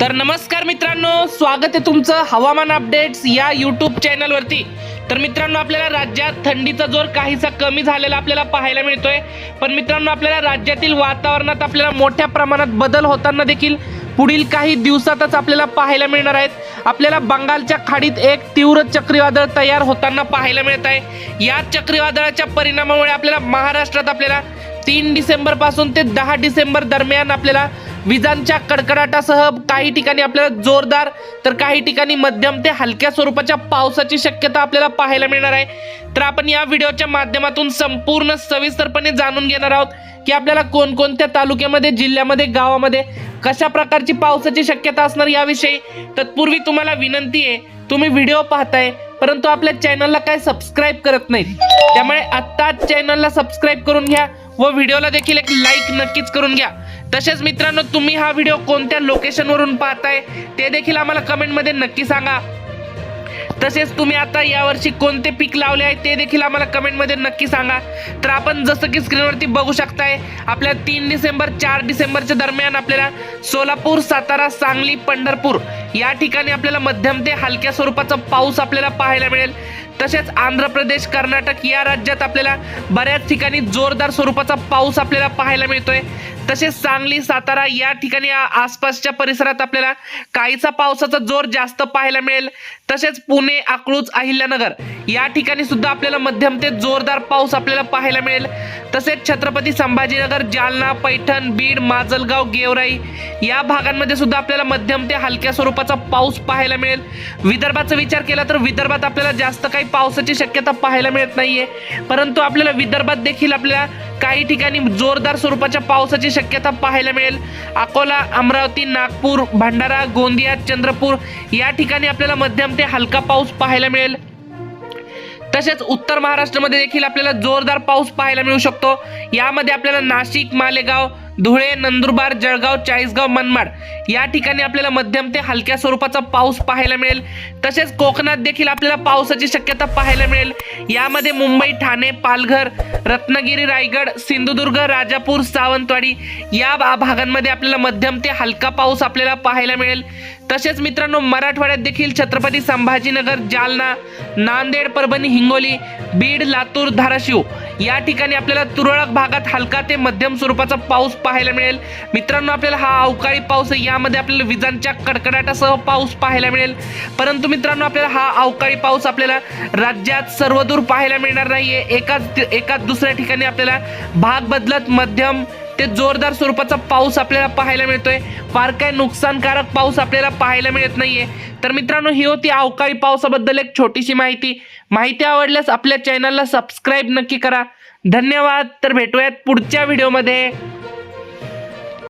तर नमस्कार मित्रांनो स्वागत आहे तुमचं हवामान अपडेट्स या यूट्यूब चॅनलवरती तर मित्रांनो आपल्याला राज्यात थंडीचा जोर काहीसा कमी झालेला आपल्याला पाहायला मिळतोय. पण मित्रांनो आपल्याला राज्यातील वातावरणात आपल्याला मोठ्या प्रमाणात बदल होताना देखील पुढील काही दिवसातच आपल्याला पाहायला मिळणार आहेत. आपल्याला बंगालच्या खाडीत एक तीव्र चक्रीवादळ तयार होताना पाहायला मिळत आहे. या चक्रीवादळाच्या परिणामामुळे आपल्याला महाराष्ट्रात आपल्याला तीन डिसेंबरपासून ते दहा डिसेंबर दरम्यान आपल्याला विजांच्या कडकडाटासह काही ठिकाणी आपल्याला जोरदार तर काही ठिकाणी मध्यम ते हलक्या स्वरूपाच्या पावसाची शक्यता आपल्याला पाहायला मिळणार आहे. तर आपण या व्हिडिओच्या माध्यमातून संपूर्ण सविस्तरपणे जाणून घेणार आहोत की आपल्याला कोणकोणत्या तालुक्यामध्ये जिल्ह्यामध्ये गावामध्ये कशा प्रकारची पावसाची शक्यता असणार याविषयी तत्पूर्वी तुम्हाला विनंती आहे तुम्ही व्हिडिओ पाहताय परंतु आपल्या चॅनलला काय सबस्क्राईब करत नाहीत त्यामुळे आत्ताच चॅनलला सबस्क्राईब करून घ्या व व्हिडिओला देखील एक लाईक नक्कीच करून घ्या. तसेच मित्रांनो तुम्ही हा व्हिडिओ कोणत्या लोकेशनवरून पाहताय ते देखील आम्हाला कमेंटमध्ये नक्की सांगा. तसेच तुम्ही आता यावर्षी कोणते पीक लावले आहे ते देखील आम्हाला कमेंटमध्ये नक्की सांगा. तर आपण जसं की स्क्रीनवरती बघू शकताय आपल्या तीन डिसेंबर चार डिसेंबरच्या दरम्यान आपल्याला सोलापूर सातारा सांगली पंढरपूर या ठिकाणी आपल्याला मध्यम ते हलक्या स्वरूपाचा पाऊस आपल्याला पाहायला मिळेल. तसेच आंध्र प्रदेश कर्नाटक या राज्यात आपल्याला बऱ्याच ठिकाणी जोरदार स्वरूपाचा पाऊस आपल्याला पाहायला मिळतोय. तसेच सांगली सातारा या ठिकाणी आसपासच्या परिसरात आपल्याला काहीसा पावसाचा जोर जास्त पाहायला मिळेल. तसेच पुणे अकलूज अहिल्यानगर या ठिकाणी सुद्धा आपल्याला मध्यम ते जोरदार पाऊस आपल्याला पाहायला मिळेल. तसेच छत्रपती संभाजीनगर जालना पैठण बीड माजलगाव गेवराई या भागांमध्ये सुद्धा आपल्याला मध्यम ते हलक्या स्वरूपाचा पाऊस पाहायला मिळेल. विदर्भाचा विचार केला तर विदर्भात आपल्याला जास्त काही पावसाची शक्यता पाहायला मिळत नाहीये. परंतु आपल्याला विदर्भात देखील आपल्याला काही ठिकाणी जोरदार स्वरूपाच्या पावसाची शक्यता पाहायला मिळेल. अकोला अमरावती नागपूर भंडारा गोंदिया चंद्रपूर या ठिकाणी आपल्याला मध्यम ते हलका पाऊस पाहायला मिळेल. तसेच उत्तर महाराष्ट्रामध्ये देखील आपल्याला जोरदार पाऊस पाहायला मिळू शकतो. यामध्ये आपल्याला नाशिक मालेगाव धुळे नंदुरबार जळगाव चाळीसगाव मनमाड या ठिकाणी आपल्याला मध्यम ते हलक्या स्वरूपाचा पाऊस पाहायला मिळेल. तसेच कोकणात देखील आपल्याला पावसाची शक्यता पाहायला मिळेल. यामध्ये मुंबई ठाणे पालघर रत्नागिरी रायगड सिंधुदुर्ग राजापूर सावंतवाडी या भागांमध्ये आपल्याला मध्यम ते हलका पाऊस आपल्याला पाहायला मिळेल. तसेच मित्रांनो मराठवाड्यात देखील छत्रपती संभाजीनगर जालना नांदेड परभणी हिंगोली बीड लातूर धाराशिव या ठिकाणी आपल्याला तुरळक भागात हलका ते मध्यम स्वरूपाचा पाऊस पाहायला मिळेल. मित्रांनो आपल्याला हा अवकाळी पाऊस आहे. यामध्ये आपल्याला विजांच्या कडकडाटासह पाऊस पाहायला मिळेल. परंतु मित्रांनो आपल्याला हा अवकाळी पाऊस आपल्याला राज्यात सर्वदूर पाहायला मिळणार नाहीये. एकाच एकाच दुसऱ्या ठिकाणी आपल्याला भाग बदलत मध्यम ते जोरदार स्वरूपाचा पाऊस आपल्याला पाहायला मिळतोय. फार काय नुकसानकारक पाऊस आपल्याला पाहायला मिळत नाहीये. तर मित्रांनो ही होती अवकाळी पावसाबद्दल एक छोटीशी माहिती. माहिती आवडल्यास आपल्या चॅनलला सबस्क्राईब नक्की करा. धन्यवाद. तर भेटूयात पुढच्या व्हिडिओमध्ये